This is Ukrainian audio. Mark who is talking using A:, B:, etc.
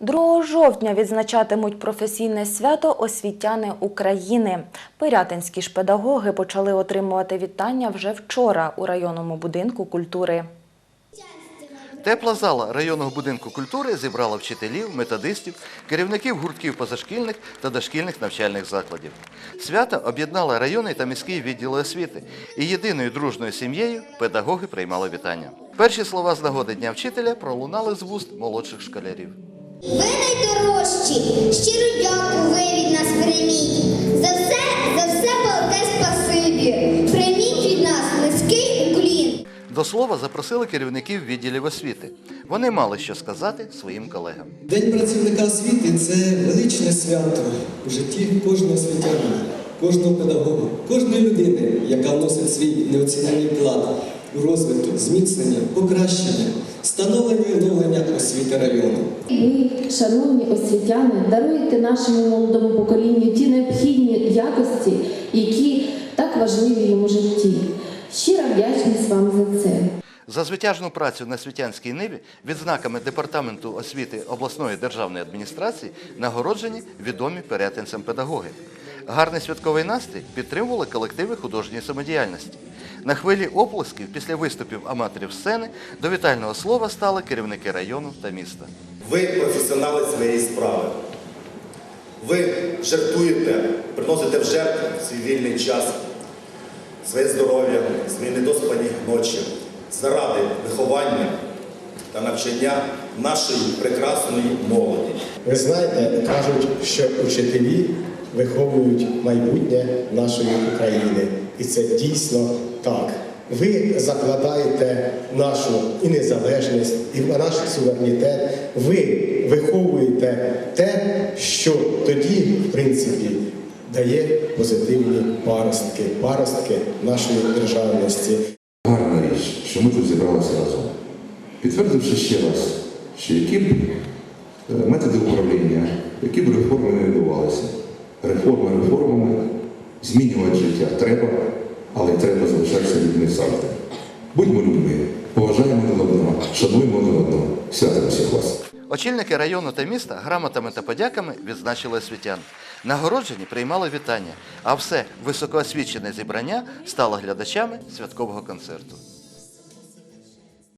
A: 2 жовтня відзначатимуть професійне свято освітяни України. Пирятинські ж педагоги почали отримувати вітання вже вчора у районному будинку культури.
B: Тепла зала районного будинку культури зібрала вчителів, методистів, керівників гуртків позашкільних та дошкільних навчальних закладів. Свято об'єднало районний та міський відділи освіти, і єдиною дружною сім'єю педагоги приймали вітання. Перші слова з нагоди Дня вчителя пролунали з вуст молодших школярів.
C: Ви найдорожчі, щиро дякую ви від нас прийміть. За все, за все палке спасибі. Прийміть від нас низький уклін.
B: До слова запросили керівників відділів освіти. Вони мали що сказати своїм колегам.
D: День працівника освіти це величне свято у житті кожного освітянина, кожного педагога, кожної людини, яка вносить свій неоцінений вклад у розвиток, зміцнення, покращення, становлення і оновлення освіти району.
E: Ви, шановні освітяни, даруєте нашому молодому поколінню ті необхідні якості, які так важливі в йому житті. Щира вдячність вам за це.
B: За звитяжну працю на світянській ниві відзнаками Департаменту освіти обласної державної адміністрації нагороджені відомі перетинцям педагоги. Гарний святковий настрій підтримували колективи художньої самодіяльності. На хвилі оплесків після виступів аматорів сцени до вітального слова стали керівники району та міста.
F: Ви професіонали своєї справи. Ви жертвуєте, приносите в жертву свій вільний час, своє здоров'я, свої недоспані ночі заради виховання та навчання нашої прекрасної молоді.
G: Ви знаєте, кажуть, що учителі виховують майбутнє нашої України. І це дійсно так. Ви закладаєте нашу і незалежність, і наш суверенітет. Ви виховуєте те, що тоді, в принципі, дає позитивні паростки, паростки нашої державності.
H: Гарна річ, що ми тут зібралися разом, підтвердивши ще раз, що які б е, методи управління, які б реформи не відбувалися, реформи реформами, змінювати життя треба, але треба залишатися людьми завжди. Будьмо людьми, поважаємо один одного, шануємо один одного, святимо всіх вас.
B: Очільники району та міста грамотами та подяками відзначили освітян. Нагороджені приймали вітання, а все високоосвічене зібрання стало глядачами святкового концерту.